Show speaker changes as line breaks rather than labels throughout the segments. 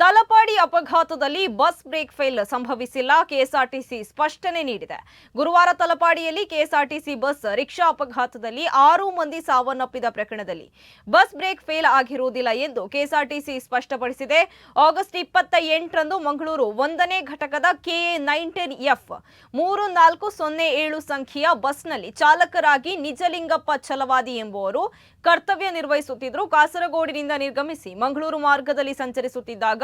ತಲಪಾಡಿ ಅಪಘಾತದಲ್ಲಿ bus brake fail ಸಂಭವಿಸಿಲ್ಲ. KSRTC ಸ್ಪಷ್ಟನೆ ನೀಡಿದೆ. ಗುರುವಾರ ತಲಪಾಡಿಯಲ್ಲಿ ಕೆಎಸ್ಆರ್ಟಿಸಿ ಬಸ್ ರಿಕ್ಷಾ ಅಪಘಾತದಲ್ಲಿ ಆರು ಮಂದಿ ಸಾವನ್ನಪ್ಪಿದ ಪ್ರಕರಣದಲ್ಲಿ ಬಸ್ ಬ್ರೇಕ್ ಫೇಲ್ ಆಗಿರುವುದಿಲ್ಲ ಎಂದು ಕೆಎಸ್ಆರ್ಟಿಸಿ ಸ್ಪಷ್ಟಪಡಿಸಿದೆ. ಆಗಸ್ಟ್ ಇಪ್ಪತ್ತ ಎಂಟರಂದು ಮಂಗಳೂರು ಒಂದನೇ ಘಟಕದ ಕೆಎ ನೈನ್ ಟೆನ್ ಎಫ್ ಮೂರು ನಾಲ್ಕು ಸೊನ್ನೆ ಏಳು ಸಂಖ್ಯೆಯ ಬಸ್ನಲ್ಲಿ ಚಾಲಕರಾಗಿ ನಿಜಲಿಂಗಪ್ಪ ಛಲವಾದಿ ಎಂಬುವರು ಕರ್ತವ್ಯ ನಿರ್ವಹಿಸುತ್ತಿದ್ದರು. ಕಾಸರಗೋಡಿನಿಂದ ನಿರ್ಗಮಿಸಿ ಮಂಗಳೂರು ಮಾರ್ಗದಲ್ಲಿ ಸಂಚರಿಸುತ್ತಿದ್ದಾಗ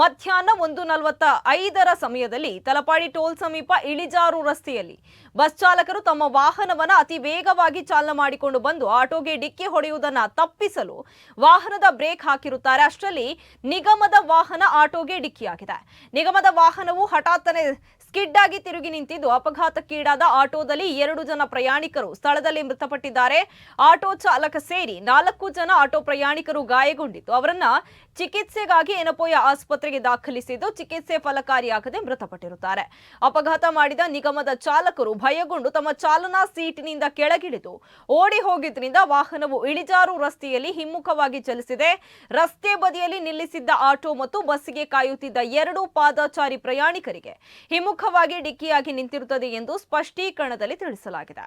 ಮಧ್ಯಾಹ್ನ ಒಂದು ನಲವತ್ತ ಐದರ ಸಮಯದಲ್ಲಿ ತಲಪಾಡಿ ಟೋಲ್ ಸಮೀಪ ಇಳಿಜಾರು ರಸ್ತೆಯಲ್ಲಿ ಬಸ್ ಚಾಲಕರು ತಮ್ಮ ವಾಹನವನ್ನ ಅತಿ ವೇಗವಾಗಿ ಚಾಲನೆ ಮಾಡಿಕೊಂಡು ಬಂದು ಆಟೋಗೆ ಡಿಕ್ಕಿ ಹೊಡೆಯುವುದನ್ನ ತಪ್ಪಿಸಲು ವಾಹನದ ಬ್ರೇಕ್ ಹಾಕಿರುತ್ತಾರೆ. ಅಷ್ಟರಲ್ಲಿ ನಿಗಮದ ವಾಹನ ಆಟೋಗೆ ಡಿಕ್ಕಿಯಾಗಿದೆ. ನಿಗಮದ ವಾಹನವು ಹಠಾತ್ತನೆ ಸ್ಕಿಡ್ ಆಗಿ ತಿರುಗಿ ನಿಂತಿದ್ದು, ಅಪಘಾತಕ್ಕೀಡಾದ ಆಟೋದಲ್ಲಿ ಎರಡು ಜನ ಪ್ರಯಾಣಿಕರು ಸ್ಥಳದಲ್ಲಿ ಮೃತಪಟ್ಟಿದ್ದಾರೆ. ಆಟೋ ಚಾಲಕ ಸೇರಿ ನಾಲ್ಕು ಜನ ಆಟೋ ಪ್ರಯಾಣಿಕರು ಗಾಯಗೊಂಡಿದ್ದು, ಅವರನ್ನ ಚಿಕಿತ್ಸೆಗಾಗಿ ಎನಪೋಯ ಆಸ್ಪತ್ರೆಗೆ ದಾಖಲಿಸಿದ್ದು ಚಿಕಿತ್ಸೆ ಫಲಕಾರಿಯಾಗದೆ ಮೃತಪಟ್ಟಿರುತ್ತಾರೆ. ಅಪಘಾತ ಮಾಡಿದ ನಿಗಮದ ಚಾಲಕರು ಭಯಗೊಂಡು ತಮ್ಮ ಚಾಲನಾ ಸೀಟಿನಿಂದ ಕೆಳಗಿಳಿದು ಓಡಿ ಹೋಗಿದ್ರಿಂದ ವಾಹನವು ಇಳಿಜಾರು ರಸ್ತೆಯಲ್ಲಿ ಹಿಮ್ಮುಖವಾಗಿ ಚಲಿಸಿದೆ. ರಸ್ತೆ ಬದಿಯಲ್ಲಿ ನಿಲ್ಲಿಸಿದ್ದ ಆಟೋ ಮತ್ತು ಬಸ್ಸಿಗೆ ಕಾಯುತ್ತಿದ್ದ ಎರಡು ಪಾದಚಾರಿ ಪ್ರಯಾಣಿಕರಿಗೆ ಹಿಮ್ಮುಖವಾಗಿ ಡಿಕ್ಕಿಯಾಗಿ ನಿಂತಿರುತ್ತದೆ ಎಂದು ಸ್ಪಷ್ಟೀಕರಣದಲ್ಲಿ ತಿಳಿಸಲಾಗಿದೆ.